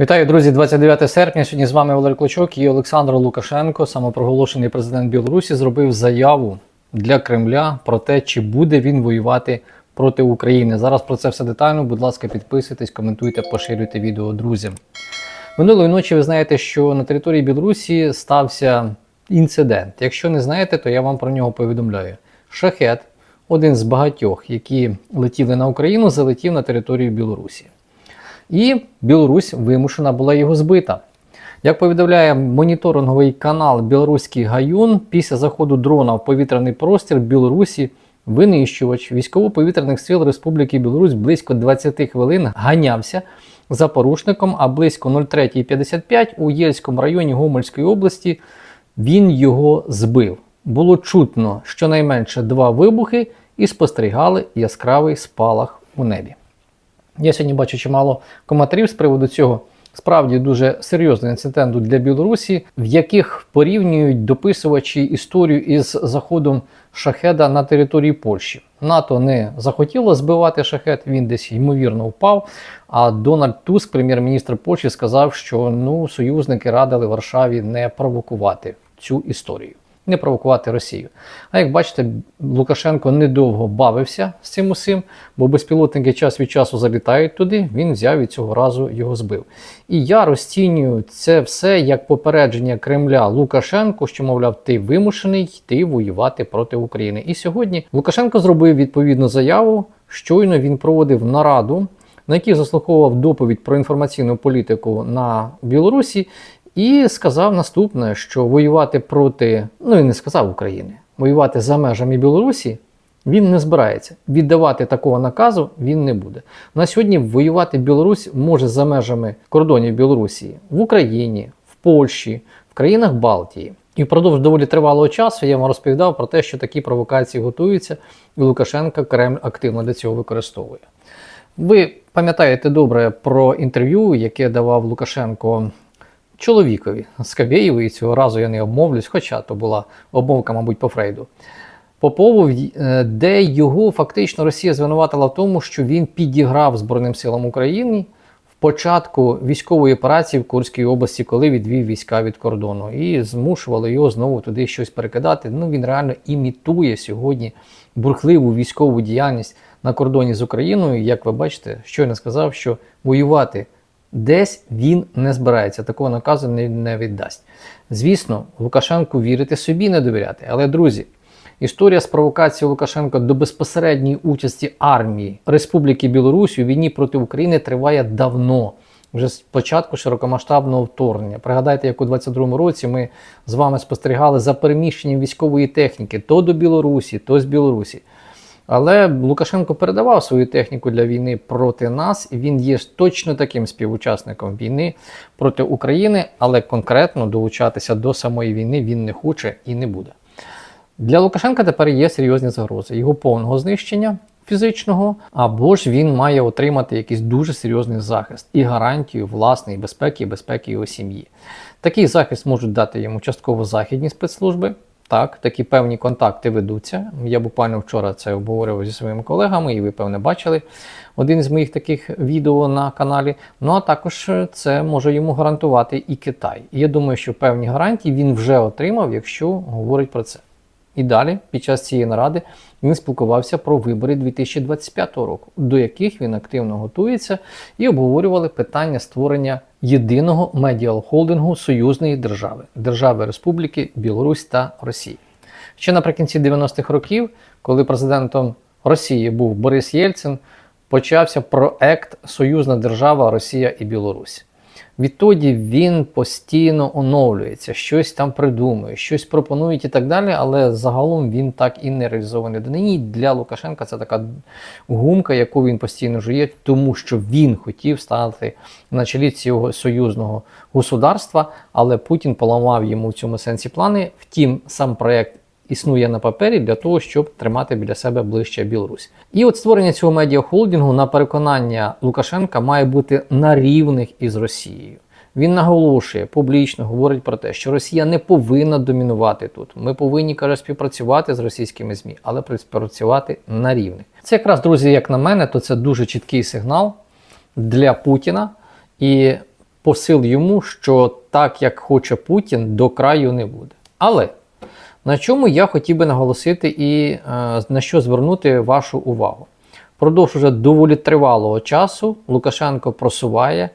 Вітаю, друзі! 29 серпня. Сьогодні з вами Валерій Клочок і Олександр Лукашенко, самопроголошений президент Білорусі, зробив заяву для Кремля про те, чи буде він воювати проти України. Зараз про це все детально. Будь ласка, підписуйтесь, коментуйте, поширюйте відео друзям. Минулої ночі ви знаєте, що на території Білорусі стався інцидент. Якщо не знаєте, то я вам про нього повідомляю. Шахет, один з багатьох, які летіли на Україну, залетів на територію Білорусі. І Білорусь вимушена була його збита. Як повідомляє моніторинговий канал Білоруський Гаюн, після заходу дрона в повітряний простір Білорусі винищувач військово-повітряних сил Республіки Білорусь близько 20 хвилин ганявся за порушником, а близько 03.55 у Єльському районі Гомельської області він його збив. Було чутно щонайменше два вибухи і спостерігали яскравий спалах у небі. Я сьогодні бачу чимало коментарів з приводу цього. Справді дуже серйозного інциденту для Білорусі, в яких порівнюють дописувачі історію із заходом шахеда на території Польщі. НАТО не захотіло збивати шахет, він десь ймовірно впав. А Дональд Туск, прем'єр-міністр Польщі, сказав, що ну союзники радили Варшаві не провокувати цю історію не провокувати Росію. А як бачите, Лукашенко недовго бавився з цим усім, бо безпілотники час від часу залітають туди, він взяв і цього разу його збив. І я розцінюю це все як попередження Кремля Лукашенку, що, мовляв, ти вимушений йти воювати проти України. І сьогодні Лукашенко зробив відповідну заяву. Щойно він проводив нараду. На якій заслуховував доповідь про інформаційну політику на Білорусі, і сказав наступне: що воювати проти, ну він не сказав України, воювати за межами Білорусі він не збирається. Віддавати такого наказу він не буде. На сьогодні воювати Білорусь може за межами кордонів Білорусі в Україні, в Польщі, в країнах Балтії. І впродовж доволі тривалого часу я вам розповідав про те, що такі провокації готуються, і Лукашенка Кремль активно для цього використовує. Ви пам'ятаєте добре про інтерв'ю, яке давав Лукашенко чоловікові Скабєєву, і цього разу я не обмовлюсь, хоча то була обмовка, мабуть, по Фрейду. Попову, е, де його фактично Росія звинуватила в тому, що він підіграв Збройним силам України в початку військової операції в Курській області, коли відвів війська від кордону, і змушували його знову туди щось перекидати. Ну він реально імітує сьогодні бурхливу військову діяльність на кордоні з Україною. Як ви бачите, щойно сказав, що воювати. Десь він не збирається, такого наказу не, не віддасть. Звісно, Лукашенку вірити собі не довіряти. Але, друзі, історія з провокацією Лукашенка до безпосередньої участі армії Республіки Білорусь у війні проти України триває давно. Вже з початку широкомасштабного вторгнення. Пригадайте, як у 22-му році ми з вами спостерігали за переміщенням військової техніки то до Білорусі, то з Білорусі. Але Лукашенко передавав свою техніку для війни проти нас, він є точно таким співучасником війни проти України, але конкретно долучатися до самої війни він не хоче і не буде. Для Лукашенка тепер є серйозні загрози його повного знищення фізичного, або ж він має отримати якийсь дуже серйозний захист і гарантію власної безпеки і безпеки його сім'ї. Такий захист можуть дати йому частково західні спецслужби. Так, такі певні контакти ведуться. Я буквально вчора це обговорював зі своїми колегами, і ви, певне, бачили один з моїх таких відео на каналі. Ну а також це може йому гарантувати і Китай. І я думаю, що певні гарантії він вже отримав, якщо говорить про це. І далі, під час цієї наради, він спілкувався про вибори 2025 року, до яких він активно готується, і обговорювали питання створення єдиного медіал-холдингу союзної держави Держави Республіки Білорусь та Росії. Ще наприкінці 90-х років, коли президентом Росії був Борис Єльцин, почався проект Союзна держава Росія і Білорусь. Відтоді він постійно оновлюється, щось там придумує, щось пропонують і так далі, але загалом він так і не реалізований. Донині для Лукашенка це така гумка, яку він постійно жує, тому що він хотів стати на чолі цього союзного государства, але Путін поламав йому в цьому сенсі плани. Втім, сам проект існує на папері для того, щоб тримати біля себе ближче Білорусь. І от створення цього медіахолдингу на переконання Лукашенка має бути на рівних із Росією. Він наголошує публічно, говорить про те, що Росія не повинна домінувати тут. Ми повинні каже співпрацювати з російськими змі, але співпрацювати на рівних. Це якраз друзі, як на мене, то це дуже чіткий сигнал для Путіна. І посил йому, що так, як хоче Путін, до краю не буде. Але на чому я хотів би наголосити і е, на що звернути вашу увагу? Продовж уже доволі тривалого часу Лукашенко просуває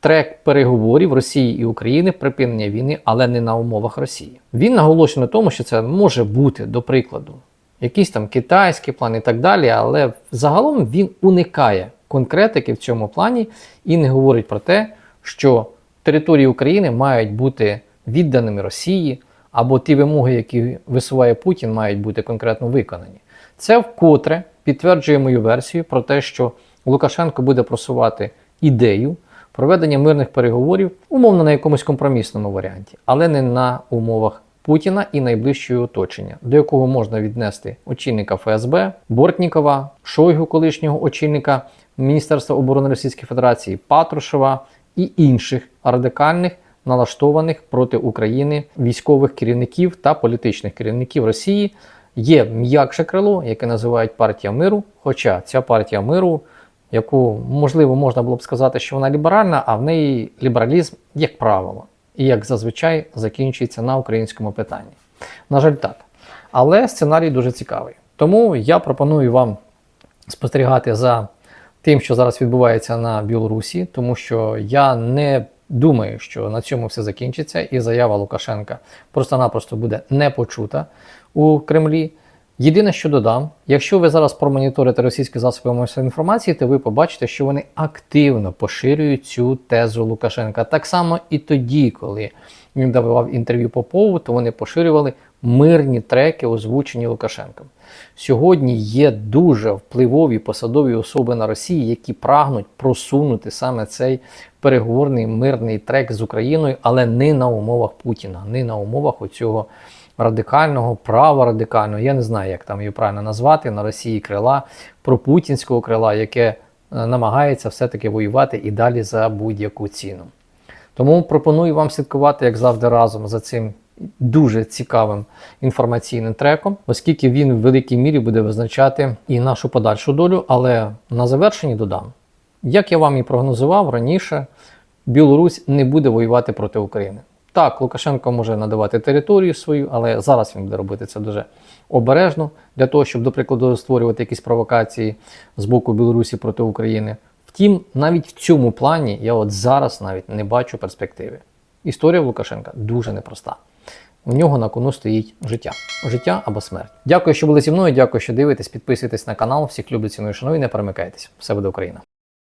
трек переговорів Росії і України припинення війни, але не на умовах Росії. Він наголошує на тому, що це може бути, до прикладу, якийсь там китайський план і так далі, але загалом він уникає конкретики в цьому плані і не говорить про те, що території України мають бути відданими Росії, або ті вимоги, які висуває Путін, мають бути конкретно виконані. Це вкотре підтверджує мою версію про те, що Лукашенко буде просувати ідею проведення мирних переговорів, умовно на якомусь компромісному варіанті, але не на умовах Путіна і найближчого оточення, до якого можна віднести очільника ФСБ, Бортнікова, Шойгу, колишнього очільника Міністерства оборони Російської Федерації, Патрушева і інших радикальних налаштованих проти України військових керівників та політичних керівників Росії. Є м'якше крило, яке називають партія миру. Хоча ця партія миру, яку можливо можна було б сказати, що вона ліберальна, а в неї лібералізм, як правило, і як зазвичай закінчується на українському питанні. На жаль, так. Але сценарій дуже цікавий. Тому я пропоную вам спостерігати за тим, що зараз відбувається на Білорусі, тому що я не думаю, що на цьому все закінчиться, і заява Лукашенка просто-напросто буде не почута у Кремлі. Єдине, що додам, якщо ви зараз промоніторите російські засоби масової інформації, то ви побачите, що вони активно поширюють цю тезу Лукашенка. Так само і тоді, коли він давав інтерв'ю Попову, то вони поширювали мирні треки, озвучені Лукашенком. Сьогодні є дуже впливові посадові особи на Росії, які прагнуть просунути саме цей переговорний мирний трек з Україною, але не на умовах Путіна, не на умовах оцього радикального, праворадикального, я не знаю, як там її правильно назвати, на Росії крила, пропутінського крила, яке е, намагається все-таки воювати і далі за будь-яку ціну. Тому пропоную вам слідкувати, як завжди, разом за цим дуже цікавим інформаційним треком, оскільки він в великій мірі буде визначати і нашу подальшу долю. Але на завершенні додам, як я вам і прогнозував раніше, Білорусь не буде воювати проти України. Так, Лукашенко може надавати територію свою, але зараз він буде робити це дуже обережно для того, щоб, до прикладу, створювати якісь провокації з боку Білорусі проти України. Втім, навіть в цьому плані я от зараз навіть не бачу перспективи. Історія Лукашенка дуже непроста. У нього на кону стоїть життя. Життя або смерть. Дякую, що були зі мною. Дякую, що дивитесь. Підписуйтесь на канал. Всіх люблю, ціную, шаную. Не перемикайтесь. Все буде Україна!